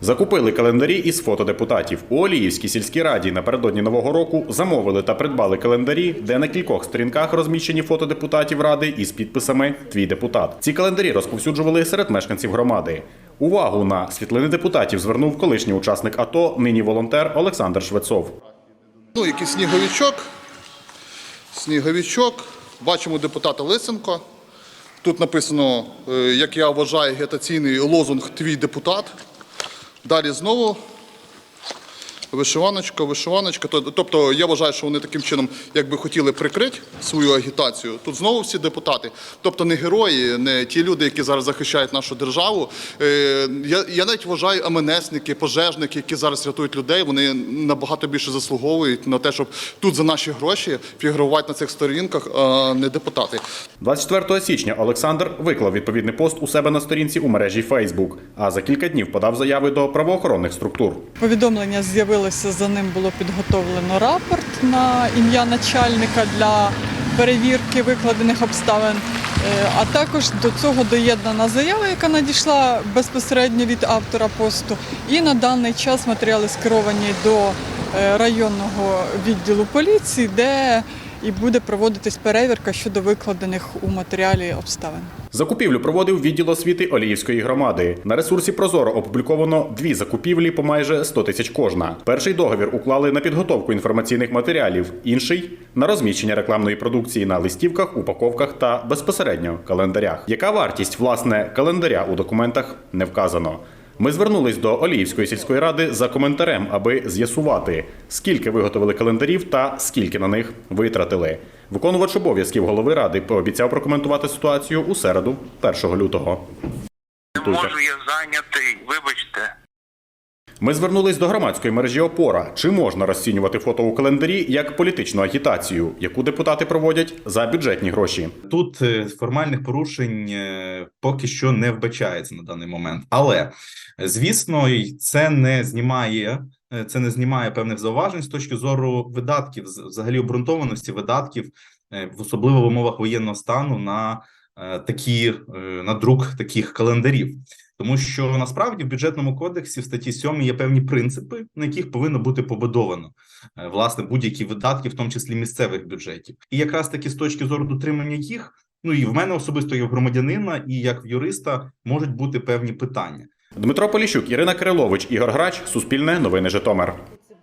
Закупили календарі із фото депутатів. У Оліївській сільській раді напередодні нового року замовили та придбали календарі, де на кількох сторінках розміщені фото депутатів ради із підписами Твій депутат. Ці календарі розповсюджували серед мешканців громади. Увагу на світлини депутатів звернув колишній учасник АТО, нині волонтер Олександр Швецов. Ну, якийсь сніговичок. Сніговичок. Бачимо депутата Лисенко. Тут написано, е, як я вважаю, агітаційний лозунг Твій депутат. Далі знову вишиваночка, вишиваночка. Тобто я вважаю, що вони таким чином якби хотіли прикрити свою агітацію. Тут знову всі депутати. Тобто не герої, не ті люди, які зараз захищають нашу державу. Е, Я, я навіть вважаю МНСники, пожежники, які зараз рятують людей, вони набагато більше заслуговують на те, щоб тут за наші гроші фігурувати на цих сторінках, а не депутати. 24 січня Олександр виклав відповідний пост у себе на сторінці у мережі Facebook, а за кілька днів подав заяви до правоохоронних структур. Повідомлення з'явилося, за ним було підготовлено рапорт на ім'я начальника для перевірки викладених обставин. Е, А також до цього доєднана заява, яка надійшла безпосередньо від автора посту. І на даний час матеріали скеровані до е, районного відділу поліції, де і буде проводитись перевірка щодо викладених у матеріалі обставин. Закупівлю проводив відділ освіти Оліївської громади. На ресурсі Прозоро опубліковано дві закупівлі по майже 100 тисяч кожна. Перший договір уклали на підготовку інформаційних матеріалів, інший на розміщення рекламної продукції на листівках, упаковках та безпосередньо календарях. Яка вартість власне календаря у документах не вказано. Ми звернулись до Оліївської сільської ради за коментарем, аби з'ясувати, скільки виготовили календарів та скільки на них витратили. Виконувач обов'язків голови ради пообіцяв прокоментувати ситуацію у середу, 1 лютого. Не можу, я зайнятий, вибачте. Ми звернулись до громадської мережі Опора. Чи можна розцінювати фото у календарі як політичну агітацію, яку депутати проводять за бюджетні гроші? Тут е, формальних порушень е, поки що не вбачається на даний момент, але звісно, це не знімає. е, Це не знімає певних зауважень з точки зору видатків, взагалі обґрунтованості видатків, особливо в умовах воєнного стану на такі на друк таких календарів. Тому що насправді в бюджетному кодексі в статті 7 є певні принципи, на яких повинно бути побудовано е, власне будь-які видатки, в тому числі місцевих бюджетів, і якраз таки з точки зору дотримання їх, ну і в мене особисто як громадянина, і як юриста можуть бути певні питання. Дмитро Поліщук, Ірина Кирилович, Ігор Грач, Суспільне новини Житомир.